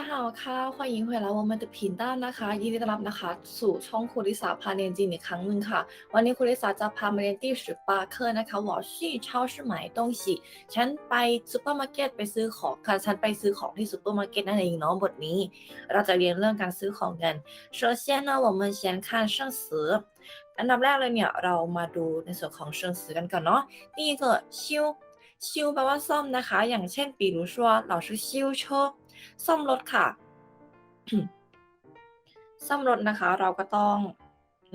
家好ค่ะ欢迎回来我们的频道นะคะยินดีต้อนรับนะคะ สู่ช่องคุณลิสาพาเรียนจีนอีกครั้งหนึ่งค่ะ วันนี้คุณลิสาจะพามาเรียนที่สิบ八课นะคะ我去超市买东西ฉันไปซูเปอร์มาร์เก็ตไปซื้อของค่ะฉันไปซื้อของที่ซูเปอร์มาร์เก็ตนั่นเองเนาะบทนี้ เราจะเรียนเรื่องการซื้อของกัน首先呢我们先看生词อันดับแรกเลยเนี่ยเรามาดูในส่วนของเชิง词กันก่อนเนาะ第一个修修แปลว่าซ่อมนะคะ อย่างเช่น比如说老师修车 ซ่อมรถค่ะ ซ่อมรถนะคะ เราก็ต้อง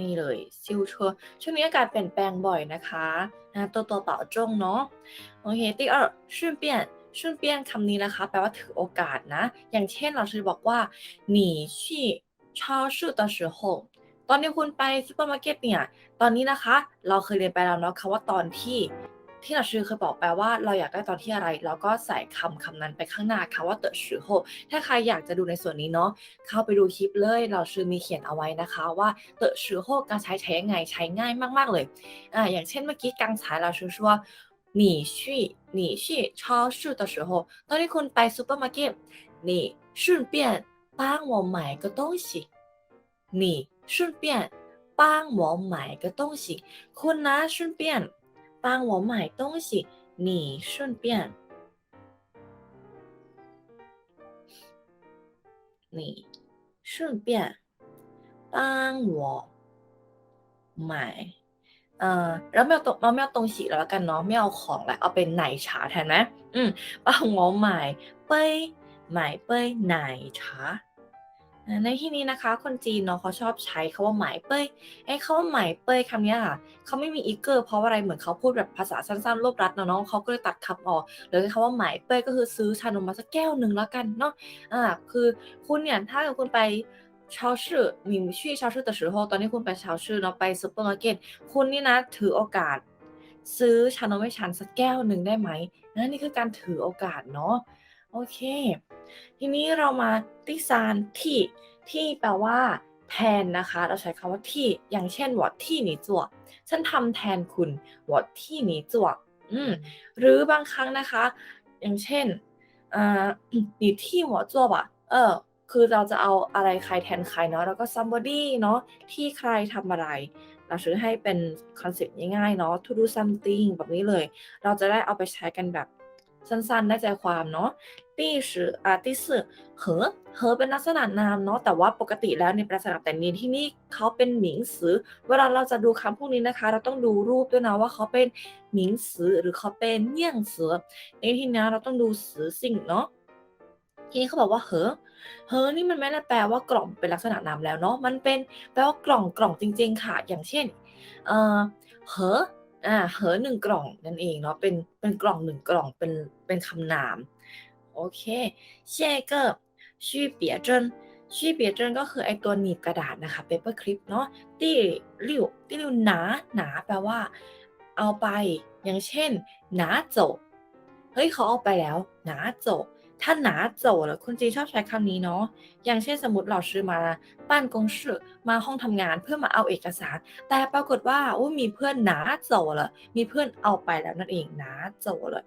นี่เลยซิลชัวช่วงนี้อากาศเปลี่ยนแปลงบ่อยนะคะนะตัวตัวเป่าจงเนาะโอเคที่สองชื่นเปลี่ยนชื่นเปลี่ยนคำนี้นะคะ แปลว่าถือโอกาสนะ อย่างเช่นเราเคยบอกว่าหนีชี่ชาชื่อตอนสือหตอนที่คุณไปซูเปอร์มาร์เก็ตเนี่ย ตอนนี้นะคะ เราเคยเรียนไปแล้วเนาะคำว่าตอนที่ ที่เราชื่อเคยบอกไปว่าเราอยากได้ตอนที่อะไรแล้วก็ใส่คำคำนั้นไปข้างหน้าค่ะว่าเตอชื่อโฮถ้าใครอยากจะดูในส่วนนี้เนาะเข้าไปดูคลิปเลย เราชื่อมีเขียนเอาไว้นะคะ ว่าเตอชื่อโฮการใช้ใช้ยังไงใช้ง่ายมากๆเลยอ่าอย่างเช่นเมื่อกี้กังสายเราชื่อว่าหนีชี่หนีชี่ชอชื่อเตอชื่อโฮตอนที่คุณไปซูเปอร์มาร์เก็ตหนีชื่นเปลี่ยนป้างวอหมีชื่นเปลี่คุณนะ顺便帮我买东西，你顺便，你顺便帮我买，เอ่อเราไม่เอาตรงเราไม่เอาตรงสีแล้วละกันเนาะไม่เอาของแล้วเอาเป็นไหนฉาแทนไหมอืม帮我买杯买杯奶茶อ่า ในที่นี้นะคะ คนจีนเนาะเขาชอบใช้คาว่าหมายเป้ยไอ้คำว่าหมายเป้ยคำนี้ค่ะเขาไม่มีอีเกอร์เพราะอะไรเหมือนเขาพูดแบบภาษาสั้นๆรวบรัดเนาะน้องเขาก็เลยตัดคำออกหรือคำว่าหมายเป้ยก็คือซื้อชานมมาสักแก้วหนึ่งแล้วกันเนาะอ่าคือคุณเนี่ยถ้าคุณไปชาวชื่อหนิงชื่อชาวชื่อแต่ชื่อโฮตอนนี้คุณไปชาวชื่อเนาะไปซูเปอร์มาร์เก็ตคุณนี่นะถือโอกาส ซื้อชานมให้ฉันสักแก้วหนึ่งได้ไหมนั่นนี่คือการถือโอกาสเนาะโอเค ทีนี้เรามาที่ซานที่ที่แปลว่าแทนนะคะ เราใช้คำว่าที่ อย่างเช่นวอที่หนีจวกฉันทำแทนคุณวอที่หนีจวกอืมหรือบางครั้งนะคะ อย่างเช่นอ่าหนีที่หัวจวบอะเออ คือเราจะเอาอะไรใครแทนใครเนาะแล้วก็ somebody เนาะที่ใครทำอะไร เราซื้อให้เป็นคอนเซ็ปต์ง่ายๆเนาะ to do something แบบนี้เลย เราจะได้เอาไปใช้กันแบบ สั้นๆ ได้ใจความเนาะที่สืออ่าที่สื่อเหอเหอเป็นลักษณะนามเนาะแต่ว่าปกติแล้วในลักษณะแต่นี้ที่นี่เขาเป็นหมิงสือ เวลาเราจะดูคำพวกนี้นะคะ เราต้องดูรูปด้วยนะว่าเขาเป็นหมิงสือหรือเขาเป็นเยี่ยงสือในที่นี้เราต้องดูสือสิ่งเนาะทีนี้เขาบอกว่าเหอเฮอนี่มันไม่ได้แปลว่ากล่องเป็นลักษณะนามแล้วเนาะมันเป็นแปลว่ากล่องกล่องจริง ๆ ค่ะ อย่างเช่น เอ่อเหอ อ่าเหอหนึ่งกล่องนั่นเองเนาะเป็นเป็นกล่องหนึ่งกล่องเป็นเป็นคำนาม โอเคเช่ก็ชื่เปียเจนชื่เปียเจนก็คือไอตัวหนีบกระดาษนะคะเปเปอร์คลิปเนาะที่ริ้วที่ริ้วหนาหนาแปลว่า เอาไปอย่างเช่น หนาโจเฮ้ยเขาเอาไปแล้ว หนาโจ ถ้าหนาโจแล้วคนจีชอบใช้คำนี้เนาะอย่างเช่นสมมติเราซื้อมาบ้านกงชื่อมาห้องทำงานเพื่อมาเอาเอกสาร แต่ปรากฏว่าโอ้มีเพื่อนหนาโจเลยมีเพื่อนเอาไปแล้วนั่นเองหนาโจเลย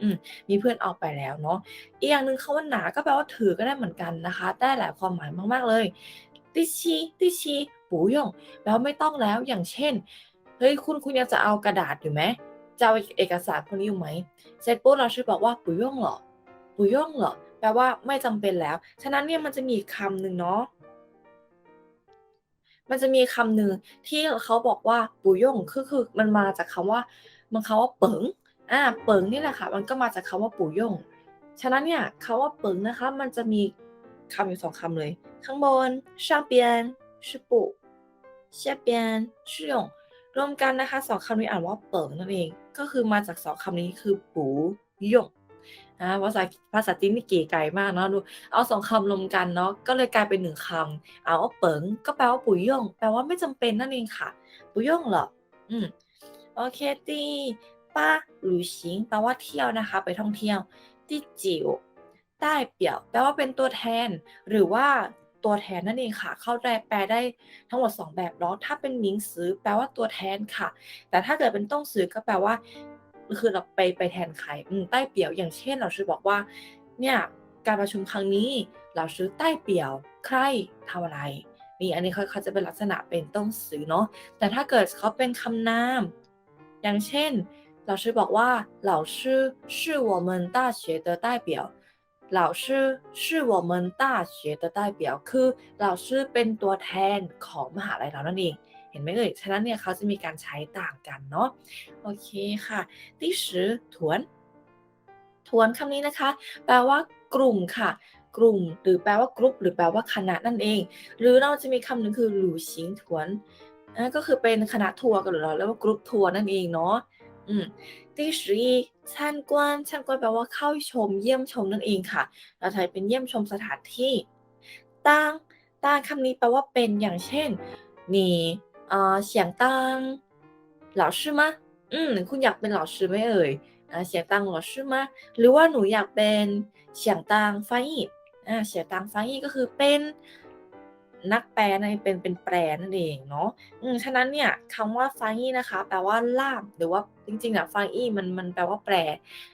อืมมีเพื่อนเอาไปแล้วเนาะอีกอย่างหนึ่งคำว่าหนาก็แปลว่าถือก็ได้เหมือนกันนะคะ ได้หลายความหมายมากๆเลยติชีติชีปูยงแปลว่าไม่ต้องแล้วอย่างเช่นเฮ้ยคุณคุณยังจะเอากระดาษอยู่ไหมจะเอาเอกสารพวกนี้อยู่ไหมเสร็จปุ๊บเราชื่อบอกว่าปุย่งเหรอ ปุย่งเหรอ แปลว่าไม่จำเป็นแล้ว ฉะนั้นเนี่ยมันจะมีอีกคำหนึ่งเนาะ มันจะมีคำหนึ่งที่เขาบอกว่าปุย่งคือคือมันมาจากคำว่า มันคำว่าเปิง อ่า เปิงนี่แหละค่ะ มันก็มาจากคำว่าปู่ย่ง ฉะนั้นเนี่ยคำว่าเปิงนะคะ มันจะมีคำอยู่สองคำเลย ข้างบน上边是ปู่下边是ยงรวมกันนะคะสองคำนี้อ่านว่าเปิงนั่นเอง ก็คือมาจากสองคำนี้คือปู่ย่ง อ่าภาษาภาษาจีนนี่เก๋ไก่มากเนาะดูเอาสองคำรวมกันเนาะก็เลยกลายเป็นหนึ่งคำเอาเปิงก็แปลว่าปู่ย่งแปลว่าไม่จำเป็นนั่นเองค่ะปู่ย่งเหรออืมโอเคตีป้าหรือ行แปลว่าเที่ยวนะคะ ไปท่องเที่ยวที่จิ๋วใต้เปี่ยวแปลว่าเป็นตัวแทน หรือว่าตัวแทนนั่นเองค่ะ เข้าแปลได้ทั้งหมด 2 แบบเนาะถ้าเป็นหมิงสือแปลว่าตัวแทนค่ะ แต่ถ้าเกิดเป็นต้องสือก็แปลว่า คือเราไปไปแทนใครอืมใต้เปี่ยวอย่างเช่นเราชื่อบอกว่า เนี่ย การประชุมครั้งนี้ เราชื่อใต้เปี่ยวใครทำอะไรนี่อันนี้เขาเขาจะเป็นลักษณะเป็นต้งสือเนาะแต่ถ้าเกิดเขาเป็นคำนาม อย่างเช่น老师บอกว่า老师是我们大学的代表老师是我们大学的代表คือ老师เป็นตัวแทนของมหาลัยเรานั่นเอง เ ห็นไหมเอ่ย ฉะนั้นเนี่ยเขาจะมีการใช้ต่างกันเนาะ โอเคค่ะที่สือถวน ถวนคำนี้นะคะ แปลว่ากลุ่มค่ะ กลุ่ม หรือแปลว่ากรุ๊ป หรือแปลว่าคณะนั่นเอง หรือเราจะมีคำหนึ่งคือหลู่ชิงถวนอ่าก็คือเป็นคณะทัวร์กันหรือเราเรียกว่ากรุ๊ปทัวร์นั่นเองเนาะอืมที่สีชันกวนชันกวนแปลว่าเข้าชมเยี่ยมชมนั่นเองค่ะ เราใช้เป็นเยี่ยมชมสถานที่ตั้งตั้งคำนี้แปลว่าเป็นอย่างเช่น你 เอ่อ想当老师吗อืมคุณอยากเป็น老师ไหมเอ่ยอ่า想当老师吗หรือว่าหนูอยากเป็น想当翻译อ่า想当翻译ก็คือเป็นนักแปลนั่นเองเป็นเป็นแปลนั่นเองเนาะ อืมฉะนั้นเนี่ยคำว่าฟังอี้นะคะ แปลว่าล่าม หรือว่าจริงๆอ่ะฟังอี้มันมันแปลว่าแปล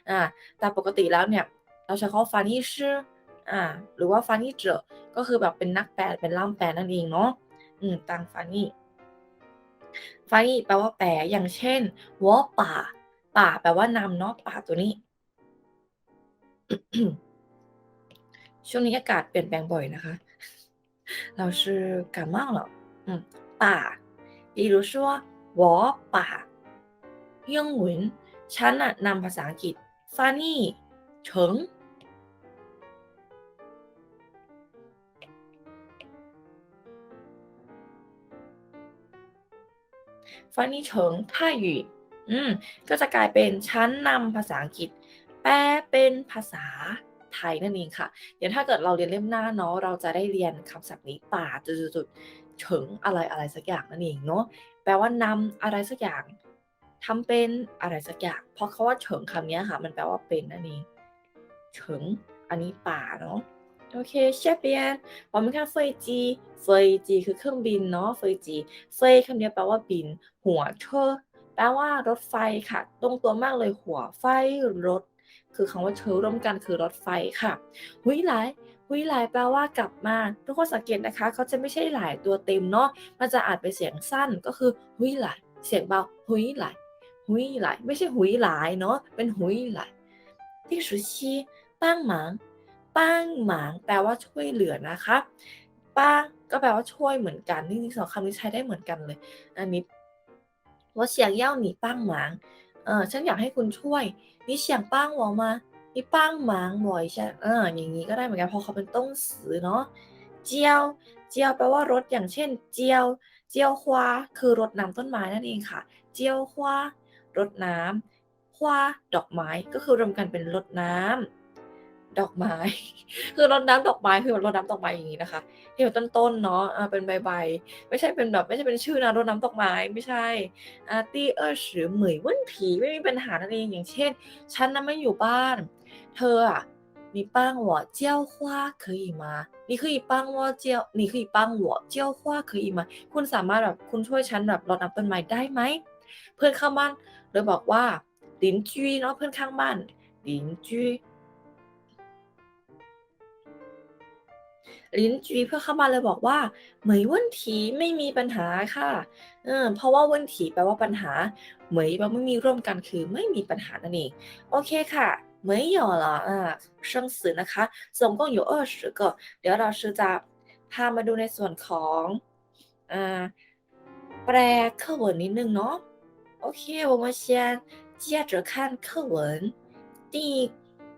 อ่าแต่ปกติแล้วเนี่ย เราใช้คำว่าฟังอี้ชื่ออ่า หรือว่าฟังอี้เจอก็คือแบบเป็นนักแปลเป็นล่ามแปลนั่นเองเนาะอืมตังฟังอี้ ไฟแปลว่าแปลอย่างเช่นวอป่า ป่าแปลว่านำเนาะป่าตัวนี้ ช่วงนี้อากาศเปลี่ยนแปลงบ่อยนะคะ เราชื่อกาม่าหรอป่าดีรู้ชัววอป่าเยี่ยงหวินฉันน่ะนำภาษาอังกฤษฟานี่เฉิง 翻译成泰语อืมก็จะกลายเป็นฉันนำภาษาอังกฤษ แปลเป็นภาษาไทยนั่นเองค่ะ เดี๋ยวถ้าเกิดเราเรียนเล่มหน้าเนาะเราจะได้เรียนคำศัพท์นี้ป่าจุดๆๆเฉิงอะไรอะไรสักอย่างนั่นเองเนาะแปลว่านำอะไรสักอย่างทำเป็นอะไรสักอย่าง เพราะคาว่าเฉิงคำนี้ค่ะ มันแปลว่าเป็นนั่นเองเฉิงอันนี้ป่าเนาะ โอเค下边我们看飞机飞机คือเครื่องบินเนาะ飞机飞คำนี้แปลว่าบิน หัวเชอแปลว่ารถไฟค่ะ ตรงตัวมากเลยหัวไฟรถ คือคำว่าเชอร่วมกันคือรถไฟค่ะ หุยหลาย หุยหลายแปลว่ากลับมา ทุกคนสังเกตนะคะ เขาจะไม่ใช่หลายตัวเต็มเนาะ มันจะอ่านเป็นเสียงสั้นก็คือ หุยหลาย เสียงเบา หุยหลาย หุยหลาย ไม่ใช่หุยหลายเนาะ เป็นหุยหลายที่สุชีป้างหมาง ป้างหมางแปลว่าช่วยเหลือนะคะป้างก็แปลว่าช่วยเหมือนกันจริงสองคำนี้ใช้ได้เหมือนกันเลย อันนี้ว่าเสียงเย่าหนีป้างหมางเออฉันอยากให้คุณช่วยนี่เสียงป้างหวอมานี่ป้างหมางบ่อยใช่เอออย่างนี้ก็ได้เหมือนกันพอเขาเป็นต้องสือเนาะเจียวเจียวแปลว่ารถอย่างเช่น เจียว เจียวควาคือรถน้ำต้นไม้นั่นเองค่ะ เจียวควารถน้ำควาดอกไม้ก็คือรวมกันเป็นรถน้ำ ดอกไม้ คือรดน้ำดอกไม้คือรดน้ำดอกไม้อย่างนี้นะคะ ที่อยู่ต้นๆเนาะอ่าเป็นใบๆไม่ใช่เป็นแบบไม่ใช่เป็นชื่อนะรดน้ำดอกไม้ไม่ใช่อ่าตีเออสือเหมยว่นผีไม่มีปัญหานั่นเองอย่างเช่น ฉันน่ะไม่อยู่บ้าน เธออ่ะ你帮我浇花可以吗你可以帮我浇你可以帮我浇花可以吗คุณสามารถแบบคุณช่วยฉันแบบรดน้ำต้นไม้ได้ไหม เพื่อนข้างบ้านเลยบอกว่าลินจุยเนาะเพื่อนข้างบ้านลินจุย ลิ้นจีเพื่อเข้ามาเลยบอกว่าเหมยว่นถีไม่มีปัญหาค่ะเออเพราะว่าว่นถีแปลว่าปัญหา เหมยแปลว่าไม่มีร่วมกันคือไม่มีปัญหานั่นเองโอเคค่ะเหมย有了อ่า生词นะคะ总共有二十个เดี๋ยวเราจะพามาดูในส่วนของอ่าแปล课文นิดนึงเนาะโอเค我们先接着看课文第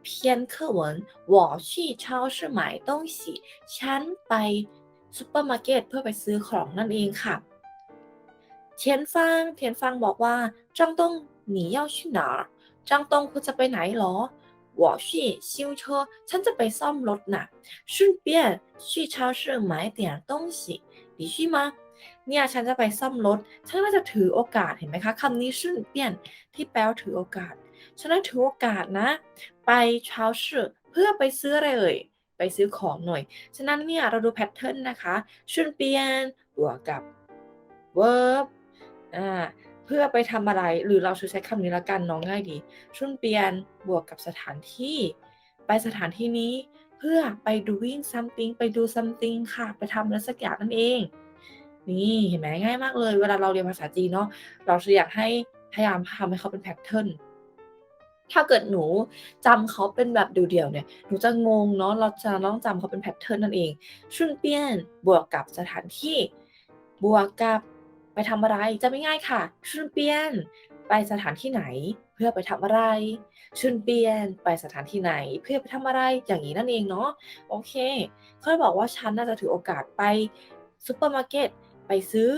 篇课文我去超市买东西ฉันไปซูเปอร์มาร์เก็ตเพื่อไปซื้อของนั่นเองค่ะเทียนฟังเทียนฟังบอกว่า张东你要去哪儿张东คุณจะไปไหนหรอ我去修车ฉันจะไปซ่อมรถน่ะ顺便去超市买点东西你去吗เนี่ยฉันจะไปซ่อมรถ ฉันก็จะถือโอกาสเห็นไหมคะคำนี้顺便ที่แปลว่าถือโอกาส ฉะนั้นถือโอกาสนะ ไปเช้าชื่อเพื่อไปซื้ออะไรเอ่ยไปซื้อของหน่อย ฉะนั้นเนี่ยเราดูแพทเทิร์นนะคะชุนเปียนบวกกับ verb อ่าเพื่อไปทำอะไร หรือเราใช้คำนี้ละกันน้องง่ายดีชุนเปียนบวกกับสถานที่ ไปสถานที่นี้เพื่อไป doing something ไปดู something ค่ะ ไปทำอะไรสักอย่างนั่นเอง นี่เห็นไหมง่ายมากเลย เวลาเราเรียนภาษาจีนเนาะ เราจะอยากให้พยายามทำให้เขาเป็นแพทเทิร์น ถ้าเกิดหนูจำเขาเป็นแบบเดี่ยวๆเนี่ย หนูจะงงเนาะ เราจะต้องจำเขาเป็นแพทเทิร์นนั่นเองชุนเปียนบวกกับสถานที่ บวกกับไปทำอะไรจะไม่ง่ายค่ะ ชุนเปียนไปสถานที่ไหนเพื่อไปทำอะไร ชุนเปียนไปสถานที่ไหน เพื่อไปทำอะไรอย่างนี้นั่นเองเนาะโอเคเขาบอกว่าฉันน่าจะถือโอกาสไปซูเปอร์มาร์เก็ตไปซื้อ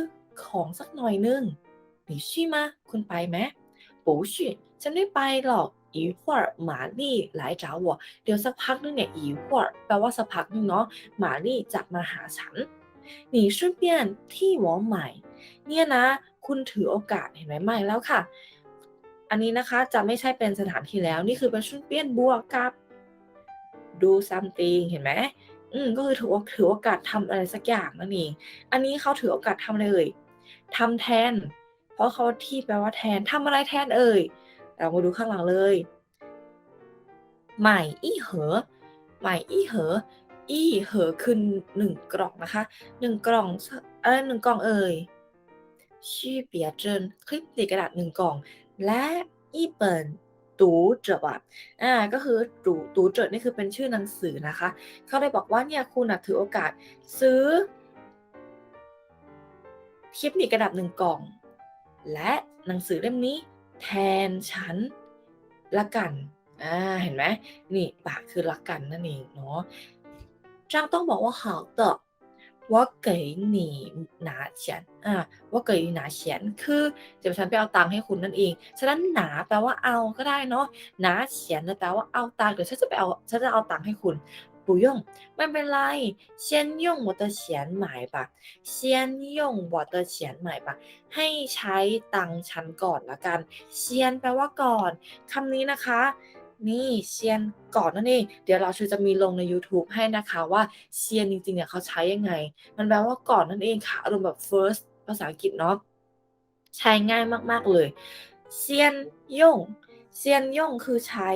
ของสักหน่อยนึงหนีชี่มาคุณไปไหมปู่ชี่ฉันไม่ไปหรอก 一会儿玛丽来找我เดี๋ยวสักพักนึงเนี่ย一会儿แปลว่าสักพักนึงเนาะหมาลี่จะมาหาฉันหนีชุนเปียนที่หัวใหม่ เนี่ยนะ คุณถือโอกาสเห็นไหมไม่แล้วค่ะ อันนี้นะคะจะไม่ใช่เป็นสถานที่แล้ว นี่คือเป็นชุนเปียนบวกกับ do something เห็นไหมอืมก็คือถือถือโอกาสทำอะไรสักอย่างนั่นเองอันนี้เขาถือโอกาสทำเลยทำแทน เพราะเขาที่แปลว่าแทนทำอะไรแทนเอ่ย เรามาดูข้างหลังเลยใหม่อี้เหอใหม่อี้เหออี้เหอคือหนึ่งกล่องนะคะหนึ่งกล่องเออหนึ่งกล่องเอ่ยชื่อเปียเจินคลิปติดกระดาษหนึ่งกล่อง และอีเปิลตูเจอะอ่าก็คือตูตูเจนี่คือเป็นชื่อหนังสือนะคะ เขาได้บอกว่าเนี่ยคุณถือโอกาสซื้อคลิปหนีกระดาษหนึ่งกล่อง และหนังสือเล่มนี้ แทนฉันละกันอ่าเห็นไหมนี่ปากคือละกันนั่นเองเนาะจ้างต้องบอกว่า好的我给你拿钱อ่า我给你拿钱คือเดี๋ยวฉันไปเอาตังค์ให้คุณนั่นเอง ฉะนั้นหนาแปลว่าเอาก็ได้เนาะหนาเฉียนแปลว่าเอาตังค์เดี๋ยวฉันจะไปเอาฉันจะเอาตังค์ให้คุณ 不用ไม่เป็นไร先用我的钱买吧先用我的钱买吧ให้ใช้ตังค์ฉันก่อนละกันเซียนแปลว่าก่อนคำนี้นะคะ นี่เซียนก่อนนั่นเอง เดี๋ยวเราจะมีลงใน YouTube ให้นะคะว่าเซียนจริงๆเนี่ยเขาใช้ยังไง มันแปลว่าก่อนนั่นเองค่ะ อารมณ์แบบ first ภาษาอังกฤษเนาะ ใช้ง่ายมากๆเลยเซียนย่งเซียนย่งคือใช้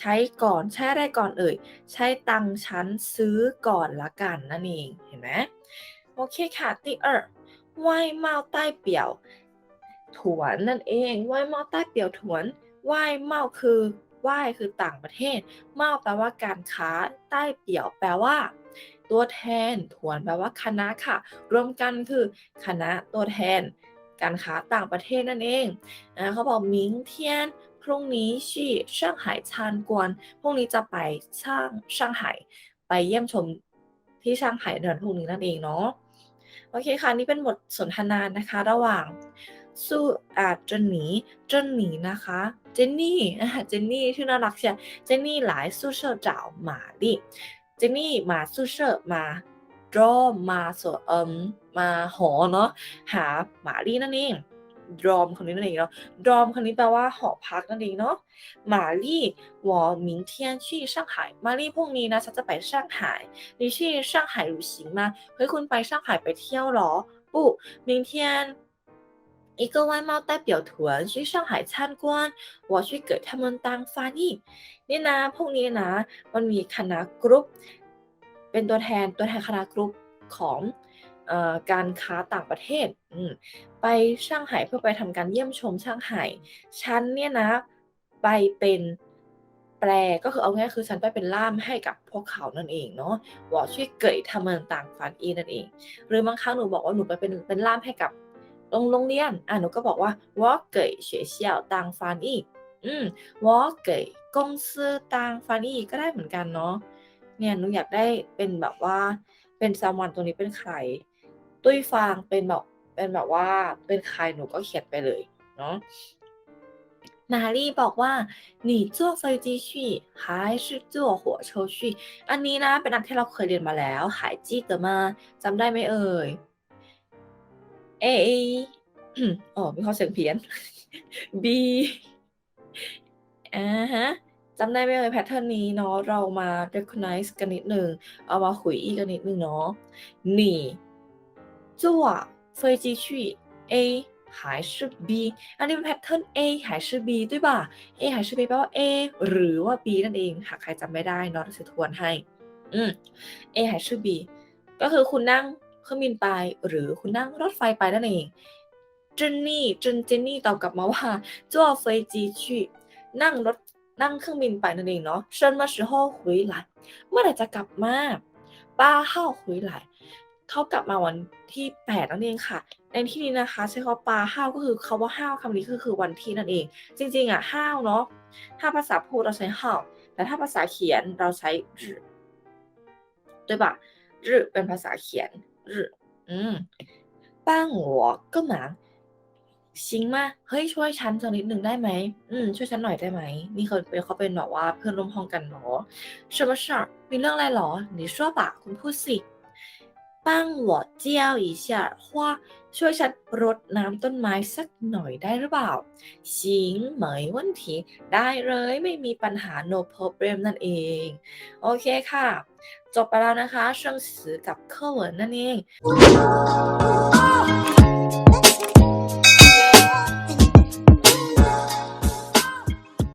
ใช้ก่อนใช้ได้ก่อนเอ่ย ใช้ตังชั้นซื้อก่อนละกันนั่นเองเห็นไหมโอเคค่ะที่เออไว่ายเมาใต้เปี่ยว ถวนนั่นเองไว่ายเมาใต้เปี่ยวถวนไว่ายเมาคือว่ายคือต่างประเทศ เมาแปลว่าการค้าใต้เปี่ยวแปลว่า ตัวแทนถวนแปลว่าคณะค่ะ รวมกันคือคณะตัวแทน การค้าต่างประเทศนั่นเองนะเขาบอกมิงเทียน พรุ่งนี้ชี่เซี่ยงไฮ้ชานกวนพรุ่งนี้จะไปช่างเซี่ยงไฮ้ไปเยี่ยมชมที่เซี่ยงไฮ้เดือนพรุ่งนี้นั่นเองเนาะโอเคค่ะ นี่เป็นบทสนทนานะคะ ระหว่างสู้อ่าเจนนี่เจนนี่นะคะ เจนนี่เจนนี่ชื่อน่ารักเชียเจนนี่หลายสู้เชอร์เจ้าหมาดิเจนนี่มาสู้เชอร์มาดรอมาสวเอิมมาหอเนาะหาหมาลี่นั่นเอง ดรอมคนนี้นั่นเองเนาะดรอมคนนี้แปลว่าหอพักนั่นเองเนาะหมาลี่我明天去上海มาลี่พรุ่งนี้นะฉันจะไป上海你去上海旅行吗เฮ้ยคุณไป上海ไปเที่ยวเหรอ不明天一个外贸代表团去上海参观，我去给他们当翻译。นี่นะพวกนี้นะ มันมีคณะกรุ๊ปเป็นตัวแทนตัวแทนคณะกรุ๊ปของเออการค้าต่างประเทศอืม ไปช่างหายเพื่อไปทำการเยี่ยมชมช่างหายฉันเนี่ยนะไปเป็นแปลก็คือเอาง่ายคือฉันไปเป็นล่ามให้กับพวกเขานั่นเองเนาะวอช่วยเกยทำเมืองต่างฝันอีนั่นเอง หรือบางครั้งหนูบอกว่าหนูไปเป็นเป็นล่ามให้กับโรงโรงเรียนอะหนูก็บอกว่าวอเกยเฉียเฉียวต่างฝันอีอืมวอเกยกงซือต่างฝันอีก็ได้เหมือนกันเนาะเนี่ยหนูอยากได้เป็นแบบว่าเป็นซามวันตัวนี้เป็นใครตุ้ยฟางเป็นแบบ เป็นแบบว่าเป็นใครหนูก็เขียนไปเลยเนาะนารีบอกว่าหนี坐飞机去还是坐火车去อันนี้นะ เป็นอันที่เราเคยเรียนมาแล้วหายจีเตอมาจำได้ไหมเอ่ย A อ๋อมีข้อเสียงเพี้ยน B อ่าฮะจำได้ไหมเอ่ยแพทเทิร์นนี้เนาะเรามา recognize กันนิดหนึ่งเอามาคุยอีกกันนิดหนึ่งเนาะ你坐 飞机去 A 还是 B อันนี้เป็นแพทเทิร์น A 还是 B 对吧 A 还是 B แปลว่า A หรือว่า B นั่นเองหากใครจำไม่ได้เนาะจะทวนให้ อืม A 还是 B ก็คือคุณนั่งเครื่องบินไป หรือคุณนั่งรถไฟไปนั่นเองเจนนี่เจนเจนนี่ตอบกลับมาว่า坐飞机去นั่งรถนั่งเครื่องบินไปนั่นเองเนาะ什么时候回来เมื่อไหร่จะกลับมา八号回来 เขากลับมาวันที่แปดนั่นเองค่ะ ในที่นี้นะคะ ใช้คำว่าปลาห้าวก็คือคาว่าห้าวคำนี้ก็คือวันที่นั่นเอง จริงๆอ่ะห้าวเนาะถ้าภาษาพูดเราใช้ห้าวแต่ถ้าภาษาเขียนเราใช้日对吧日เป็นภาษาเขียน日อืม帮我个忙行吗เฮ้ยช่วยฉันสักนิดหนึ่งได้ไหมอืมช่วยฉันหน่อยได้ไหมนี่เขาเป็นเขาเป็นแบบว่าเพื่อนร่วมห้องกันเนาะ什么事儿มีเรื่องอะไรหรอ你说吧คุณพูดสิ ปั้งหัวเจียวอีเชียว่าช่วยฉันรดน้ำต้นไม้สักหน่อยได้หรือเปล่าชิงเหมยวันทีได้เลยไม่มีปัญหา no problem นั่นเอง โอเคค่ะ จบไปแล้วนะคะช่วงสือกับเคอร์เวินนั่นเอง